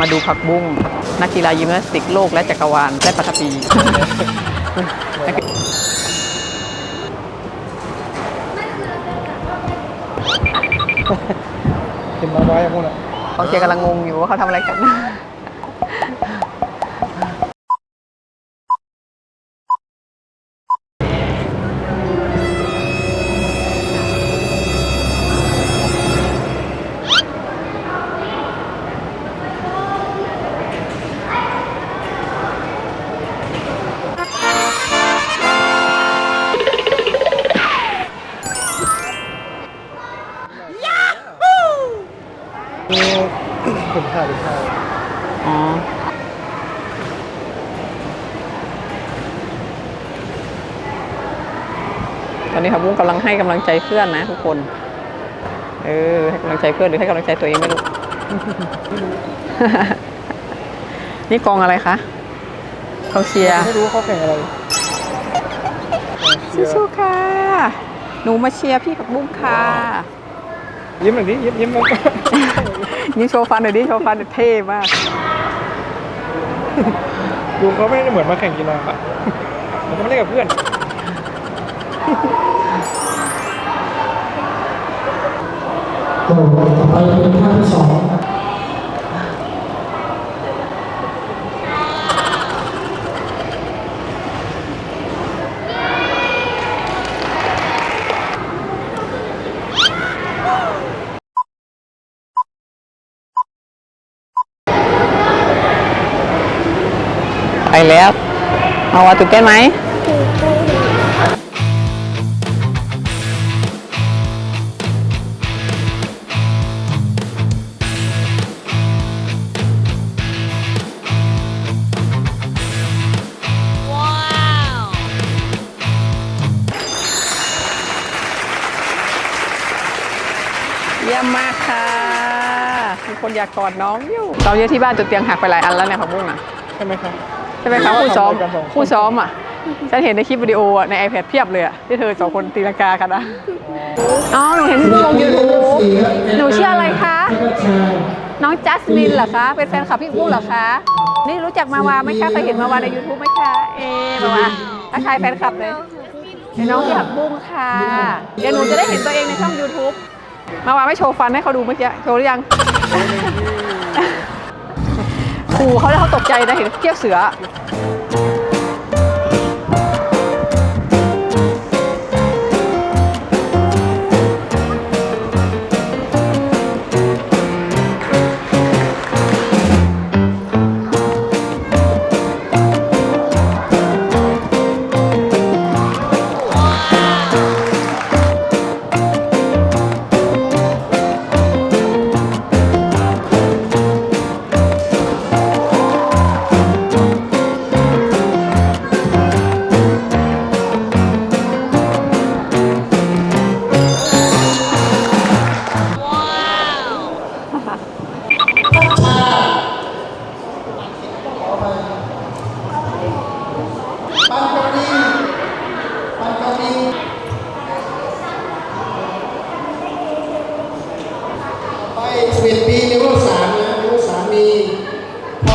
มาดูผักบุ้งนักกีฬายิมนาสติกโลกและจักรวาลและปัตภีเห็นมาไว้อะพวกน่ะกองเชียร์กำลังงงอยู่ว่าเขาทำอะไรกันนี่ นนี้ผักบุ้งกำลังให้กำลังใจเพื่อนนะทุกคน เออให้กำลังใจเพื่อนหรือให้กำลังใจตัวเองไม่รู้ นี่กองอะไรคะกองเชียร์ไม่รู้ว่าเขาแข่งอะไรเชียร์สู้ๆค่ะ หนูมาเชียร์พี่ผักบุ้งค่ะ ยิ้มหน่อยดิยิ้มยิ้มแล้วก็นี่โชว์ฟันหน่อยดิโชว์ฟันหน่อยเท่มากดูเขาไม่ได้เหมือนมาแข่งกีฬาอะเหมันก็ไม่เล่นกับเพื่อน ก็ต่อไปเป็นท่าที่สองไปแล้วมาวาตื่นเต้นไหม เยี่ยมมากค่ะ มีคนอยากกอดน้องอยู่ตอนนี้ที่บ้านจนเตียงหักไปหลายอันแล้วเนี่ยผักบุ้งอะ ใช่ไหมครับ ใช่ไหมคะคู่ซ้อมทำรายการสองคนคู่ซ้อมอะ ฉันเห็นในคลิปวิดีโออะใน iPad เพียบเลยอะที่เธอสองคนตีลังกากันนะอ๋อหนูเห็นที่ลงยูทูบหนูชื่ออะไรคะแล้วก็ชายน้องจัสมินเหรอคะ เป็นแฟนคลับพี่อุ้งเหรอคะ นี่รู้จักมาวาไหมคะเคยเห็นมาวาใน YouTube ไหมคะ เอ๊ะมาวาทักทายแฟนคลับเลยเป็นน้องที่หักบุ้งค่ะ เดี๋ยวหนูจะได้เห็นตัวเองในช่อง YouTube มาวาไม่โชว์ฟันให้เขาดูเมื่อกี้ โชว์หรือยังขู่เขาแล้วเขาตกใจนะเห็นเทียวเสือ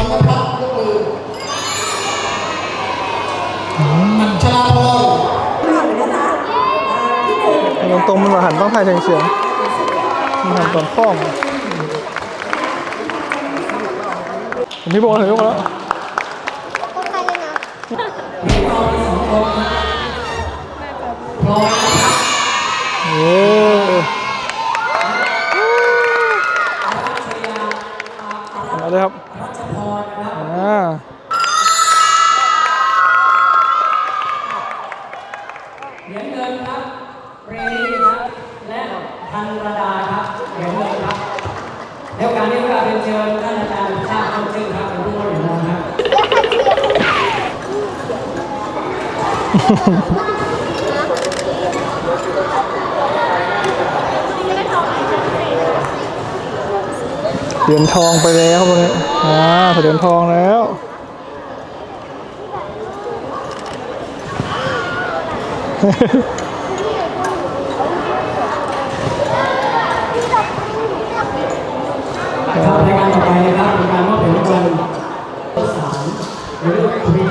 พรณพัฒน์ยกมืออัชราพรตรงตรงๆมันมาหันต้องถ่ายเฉียงเฉียงๆมันหันตอนข้องผมพี่โบถึงยกมาแล้วเเหรียญเงินครับเรนี่ครับ และธันรดาครับ เหรียญเงินครับแล้วการนี้ก็เป็นเชิญท่านอาจารย์ชาติเข้าชื่อครับเป็นผู้บริหารครับเหรียญทองไปแล้วครับวันนี้อ่าเหรียญทองแล้ว ในการต่อไปนะครับในการมอบเหรียญรางวัลสามหรือทรี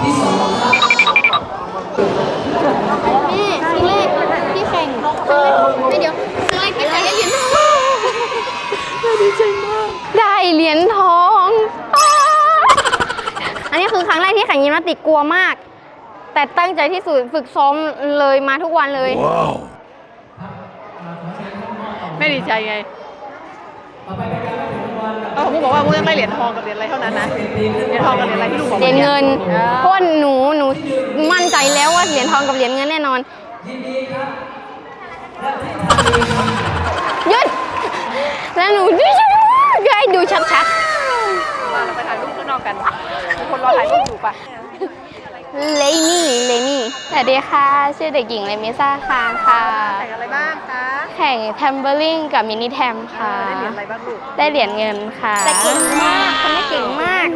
ที่สองครับแม่ที่แรกที่แข่งไม่เดี๋ยวครั้งแรกที่แข่งเหรียญทองดีใจมากได้เหรียญทอง อันนี้คือครั้งแรกที่แข่งยิมนาติกกลัวมาก แต่ตั้งใจที่สุดฝึกซ้อมเลยมาทุกวันเลย ไม่ดีใจไงต่อไปเป็นการรับเหรียญรางวัลกับก็ผมบอกว่ามึงต้องได้เหรียญทองกับเหรียญอะไรเท่านั้นนะ เหรียญทองกับเหรียญอะไรที่ลุงบอกเหรียญเงินอ่าเพราะว่าหนูหนูมั่นใจแล้วว่าเหรียญทองกับเหรียญเงินแน่นอนยินดีครับและที่ทำดีครับหยุดแล้วหนูดิฉันจะให้ดูชัดมาเราไปถ่ายรูปข้างนอกกันมีคนรอถ่ายรูปอยู่ปะๆ เลมี่เลมี่สวัสดีค่ะ ชื่อเด็กหญิงเลมิซ่าคางค่ะแต่งอะไรบ้างคะ แข่งแทมเบอร์ลิงกับมินิแทมค่ะ ได้เหรียญอะไรบ้างลูก ได้เหรียญเงินค่ะ แต่เก่งมากคนนี้เก่งมาก